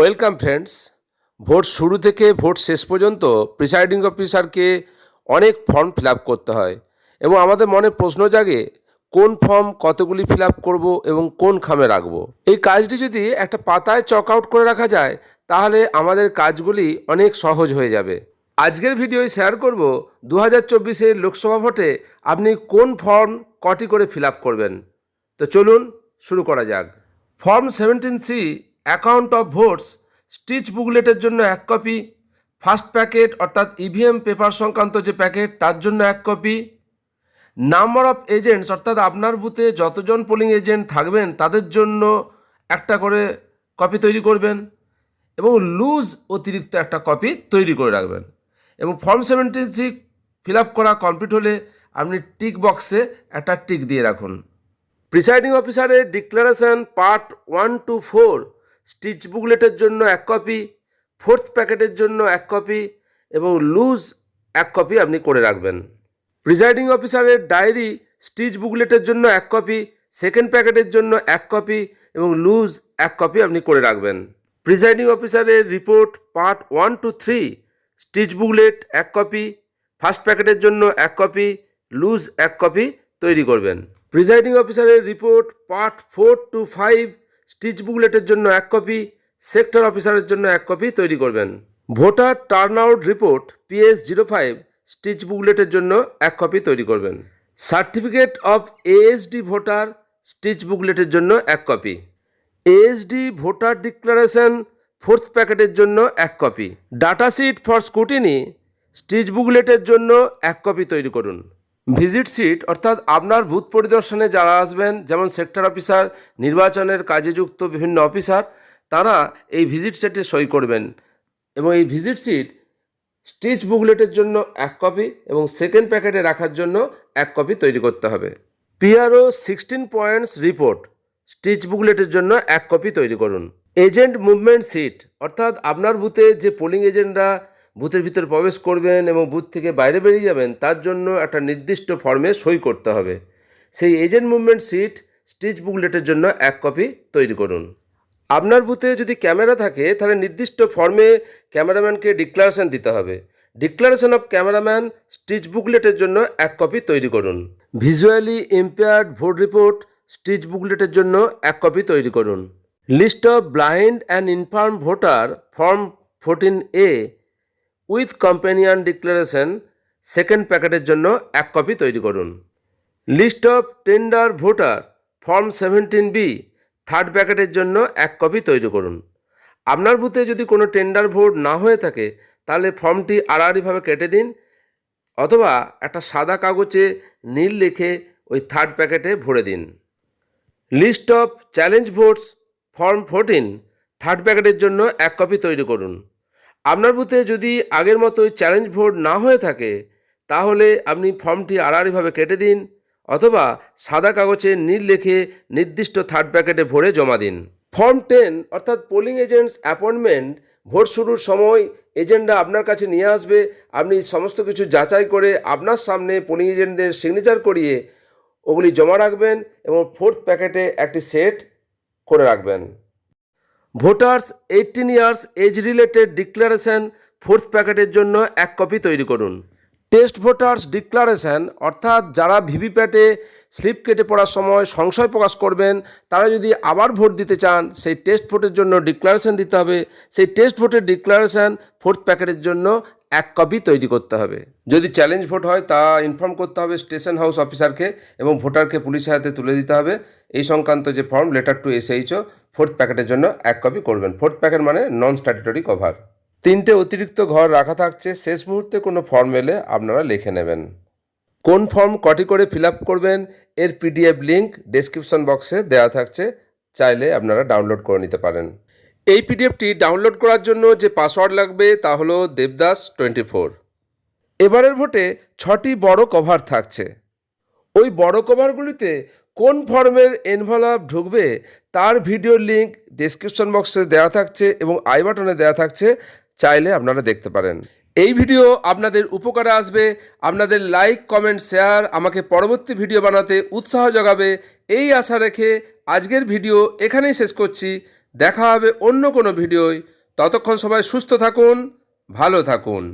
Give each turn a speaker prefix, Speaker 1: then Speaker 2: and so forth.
Speaker 1: Welcome friends. Vote শুরু থেকে vote শেষ পর্যন্ত প্রিসাইডিং অফিসারকে অনেক ফর্ম ফিল করতে হয় এবং আমাদের মনে প্রশ্ন জাগে, কোন ফর্ম কতগুলি ফিল আপ করব এবং কোন খামে রাখব? এই কাজটি যদি একটা পাতায় চক আউট করে রাখা যায়, তাহলে আমাদের কাজগুলি অনেক সহজ হয়ে যাবে। আজকের ভিডিওয় শেয়ার করব দু হাজার চব্বিশের লোকসভা ভোটে আপনি কোন ফর্ম কটি করে ফিল করবেন? তো চলুন শুরু করা যাক। Form seventeen C account of votes, stitch বুকলেটের জন্য এক কপি, ফার্স্ট প্যাকেট অর্থাৎ ইভিএম পেপার সংক্রান্ত যে প্যাকেট, তার জন্য এক কপি। নাম্বার অফ এজেন্টস অর্থাৎ আপনার বুথে যতজন পোলিং এজেন্ট থাকবেন, তাদের জন্য একটা করে কপি তৈরি করবেন এবং লুজ অতিরিক্ত একটা কপি তৈরি করে রাখবেন। এবং form seventeen C fill up করা কমপ্লিট হলে আপনি টিক বক্সে একটা টিক দিয়ে রাখুন। প্রিসাইডিং অফিসারের declaration part one two four stitch বুকলেটের জন্য এক কপি, ফোর্থ প্যাকেটের জন্য এক কপি এবং লুজ এক কপি আপনি করে রাখবেন। প্রিজাইডিং অফিসারের ডায়েরি স্টিচ বুকলেটের জন্য এক কপি, সেকেন্ড প্যাকেটের জন্য এক কপি এবং লুজ এক কপি আপনি করে রাখবেন। প্রিজাইডিং অফিসারের report part one two three, stitch booklet এক কপি, ফার্স্ট প্যাকেটের জন্য এক কপি, লুজ এক কপি তৈরি করবেন। প্রিজাইডিং অফিসারের report part four two five stitch বুকলেটের জন্য এক কপি, সেক্টর অফিসারের জন্য এক কপি তৈরি করবেন। Voter turnout report PS zero five stitch বুকলেটের জন্য এক কপি তৈরি করবেন। Certificate of ASD voter stitch বুকলেটের জন্য এক copy. ASD voter declaration fourth প্যাকেটের জন্য এক copy. Data sheet for scrutiny stitch বুকলেটের জন্য এক কপি তৈরি করুন। ভিজিট সিট, অর্থাৎ আপনার বুথ পরিদর্শনে যারা আসবেন, যেমন সেক্টর অফিসার, নির্বাচনের কাজে যুক্ত বিভিন্ন অফিসার, তারা এই ভিজিট সেটে সই করবেন। এবং এই ভিজিট সিট স্টিচ বুকলেটের জন্য এক কপি এবং সেকেন্ড প্যাকেটে রাখার জন্য এক কপি তৈরি করতে হবে। PRO sixteen points report, stitch বুকলেটের জন্য এক কপি তৈরি করুন। এজেন্ট মুভমেন্ট সিট, অর্থাৎ আপনার বুথে যে পোলিং এজেন্টরা বুথের ভিতরে প্রবেশ করবেন এবং বুথ থেকে বাইরে বেরিয়ে যাবেন, তার জন্য একটা নির্দিষ্ট ফর্মে সই করতে হবে। সেই এজেন্ট মুভমেন্ট সিট স্টিচ বুকলেটের জন্য এক কপি তৈরি করুন। আপনার বুথে যদি ক্যামেরা থাকে, তাহলে নির্দিষ্ট ফর্মে ক্যামেরাম্যানকে ডিক্লারেশন দিতে হবে। ডিক্লারেশন অফ ক্যামেরাম্যান স্টিচ বুকলেটের জন্য এক কপি তৈরি করুন। Visually impaired vote report stitch বুকলেটের জন্য এক কপি তৈরি করুন। List of blind and infirm voter form fourteen A with companion declaration second প্যাকেটের জন্য এক কপি তৈরি করুন। List of tender voter form seventeen B third প্যাকেটের জন্য এক কপি তৈরি করুন। আপনার বুথে যদি কোনো টেন্ডার ভোট না হয়ে থাকে, তাহলে ফর্মটি আড়াআড়িভাবে কেটে দিন অথবা একটা সাদা কাগজে নীল লিখে ওই থার্ড প্যাকেটে ভরে দিন। List of challenge votes form fourteen third প্যাকেটের জন্য এক কপি তৈরি করুন। আপনার বুথে যদি আগের মতোই চ্যালেঞ্জ ভোট না হয়ে থাকে, তাহলে আপনি ফর্মটি আড়াআড়িভাবে কেটে দিন অথবা সাদা কাগজে নীল লিখে নির্দিষ্ট থার্ড প্যাকেটে ভরে জমা দিন। ফর্ম টেন অর্থাৎ পোলিং এজেন্টস অ্যাপয়েন্টমেন্ট ভোট শুরুর সময় এজেন্টরা আপনার কাছে নিয়ে আসবে। আপনি সমস্ত কিছু যাচাই করে আপনার সামনে পোলিং এজেন্টদের সিগনেচার করিয়ে ওগুলি জমা রাখবেন এবং ফোর্থ প্যাকেটে একটি সেট করে রাখবেন। Voters eighteen years age related declaration fourth প্যাকেটের জন্য এক কপি তৈরি করুন। টেস্ট ভোটার্স ডিক্লারেশন, অর্থাৎ যারা ভিভিপ্যাটে স্লিপ কেটে পড়ার সময় সংশয় প্রকাশ করবেন, তারা যদি আবার ভোট দিতে চান, সেই টেস্ট ভোটের জন্য ডিক্লারেশন দিতে হবে। সেই টেস্ট ভোটের ডিক্লারেশন ফোর্থ প্যাকেটের জন্য এক কপি তৈরি করতে হবে। যদি চ্যালেঞ্জ ভোট হয়, তা ইনফর্ম করতে হবে স্টেশন হাউস অফিসারকে এবং ভোটারকে পুলিশের হাতে তুলে দিতে হবে। এই সংক্রান্ত যে form letter to SHO fourth প্যাকেটের জন্য এক কপি করবেন। ফোর্থ প্যাকেট মানে নন স্ট্যাটুটরি কভার তিনটে অতিরিক্ত ঘর রাখা থাকছে। শেষ মুহূর্তে কোনো ফর্ম এলে আপনারা লিখে নেবেন। কোন ফর্ম কটি করে ফিল আপ করবেন, এর পিডিএফ লিঙ্ক ডেসক্রিপশন বক্সে দেওয়া থাকছে। চাইলে আপনারা ডাউনলোড করে নিতে পারেন। এই পিডিএফটি ডাউনলোড করার জন্য যে পাসওয়ার্ড লাগবে তা হলো দেবদাস টোয়েন্টি ফোর এবারের ভোটে ছটি বড় কভার থাকছে। ওই বড় কভারগুলিতে কোন ফর্মের এনভেলপ ঢুকবে তার ভিডিও লিঙ্ক ডেসক্রিপশন বক্সে দেওয়া থাকছে এবং আই বাটনে দেওয়া থাকছে, চাইলে আপনারা দেখতে পারেন। এই ভিডিও আপনাদের উপকারে আসবে, আপনাদের লাইক, কমেন্ট, শেয়ার আমাকে পরবর্তী ভিডিও বানাতে উৎসাহ জোগাবে এই আশা রেখে আজকের ভিডিও এখানেই শেষ করছি। দেখা হবে অন্য কোনো ভিডিওয়। ততক্ষণ সবাই সুস্থ থাকুন ভালো থাকুন।